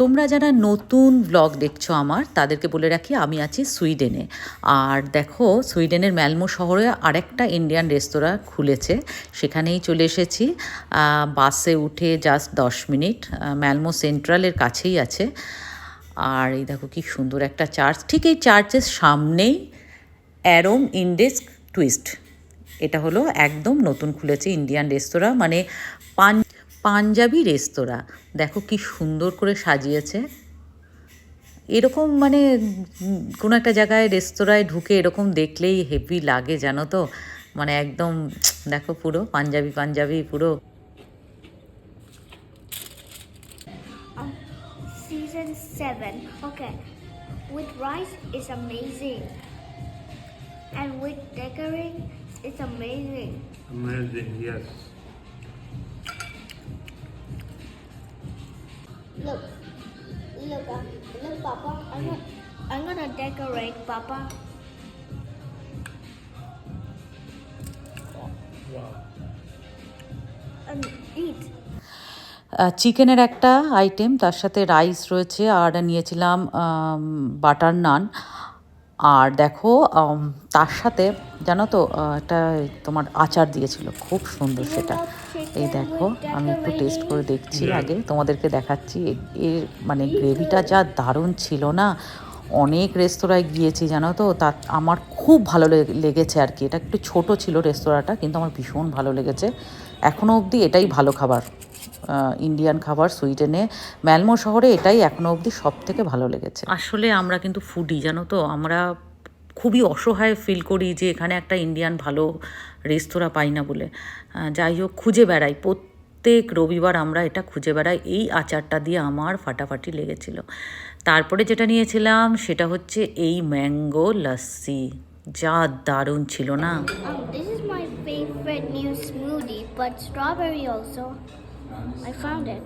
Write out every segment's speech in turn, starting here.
তোমরা যারা নতুন ব্লগ দেখছ আমার, তাদেরকে বলে রাখি আমি আছি সুইডেনে। আর দেখো, সুইডেনের ম্যালমো শহরে আরেকটা ইন্ডিয়ান রেস্তোরাঁ খুলেছে। সেখানেই চলে এসেছি। বাসে উঠে জাস্ট দশ মিনিট। ম্যালমো সেন্ট্রালের কাছেই আছে। আর এই দেখো কি সুন্দর একটা চার্চ ঠিক এই চার্চের সামনেই অ্যারোম ইন্ডেস্ক টুইস্ট এটা হলো একদম নতুন খুলেছে ইন্ডিয়ান রেস্তোরাঁ মানে পান পাঞ্জাবি রেস্তোরাঁ দেখো কি সুন্দর করে সাজিয়েছে এরকম মানে কোনো একটা জায়গায় রেস্তোরাঁয় ঢুকে এরকম দেখলেই হেভি লাগে জানো তো মানে একদম দেখো পুরো পাঞ্জাবি পাঞ্জাবি পুরো Season 7. Okay. With rice, it's amazing. And with decorating, it's amazing. Amazing, yes. Look. Look, uh, look, Papa. I'm gonna, I'm gonna decorate, Papa. চিকেনের একটা আইটেম তার সাথে রাইস রয়েছে আর নিয়েছিলাম বাটার নান আর দেখো তার সাথে জানো তো একটা তোমার আচার দিয়েছিল খুব সুন্দর সেটা। এই দেখো আমি একটু টেস্ট করে দেখছি আগে তোমাদেরকে দেখাচ্ছি। এর মানে গ্রেভিটা যা দারুণ ছিল না অনেক রেস্তোরাঁয় গিয়েছি জানো তো তা আমার খুব ভালো লেগে- লেগেছে আর কি। এটা একটু ছোট ছিল রেস্তোরাঁটা কিন্তু আমার ভীষণ ভালো লেগেছে। এখনও অবধি এটাই ভালো খাবার। ইন্ডিয়ান খাবার সুইডেনে ম্যালমো শহরে এটাই এখনও অবধি সব থেকে ভালো লেগেছে। আসলে আমরা কিন্তু ফুডি জানো তো? আমরা খুবই অসহায় ফিল করি যে এখানে একটা ইন্ডিয়ান ভালো রেস্তোরাঁ পাই না বলে। যাই হোক খুঁজে বেড়াই। প্রত্যেক রবিবার আমরা এটা খুঁজে বেড়াই। এই আচারটা দিয়ে আমার ফাটাফাটি লেগেছিল। তারপরে যেটা নিয়েছিলাম সেটা হচ্ছে এই ম্যাঙ্গো লস্যি যা দারুণ ছিল না? This is my favorite new smoothie, but strawberry also. I found it.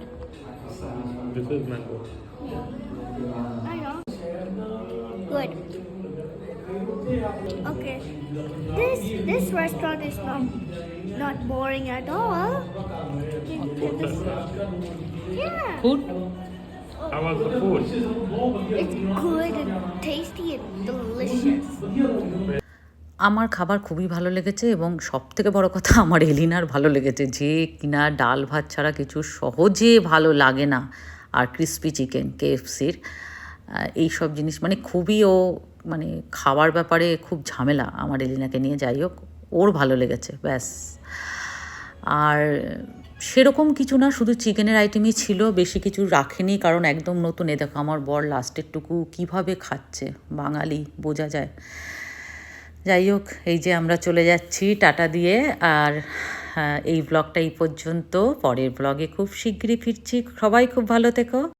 This is mango. I know. Good. Okay. This this restaurant is not not boring at all. Yeah. Food oh. How was the food? It's good and tasty and delicious. আমার খাবার খুবই ভালো লেগেছে এবং সব থেকে বড় কথা আমার এলিনার ভালো লেগেছে। যে কিনা ডাল ভাত ছাড়া কিছু সহজে ভালো লাগে না আর ক্রিস্পি চিকেন কেএফসির এই সব জিনিস মানে খুবই ও মানে খাওয়ার ব্যাপারে খুব ঝামেলা আমার এলিনাকে নিয়ে। যাই হোক, ওর ভালো লেগেছে, ব্যাস। আর সেরকম কিছু না, শুধু চিকেনের আইটেমই ছিল, বেশি কিছু রাখেনি, কারণ একদম নতুন। এ দেখো, আমার বর লাস্টেরটুকু কীভাবে খাচ্ছে, বাঙালি, বোঝা যায়। যাই হোক এই যে আমরা চলে যাচ্ছি টাটা দিয়ে আর এই ব্লগটা এই পর্যন্ত। পরের ব্লগে খুব শিগগিরই ফিরছি। সবাই খুব ভালো থেকো।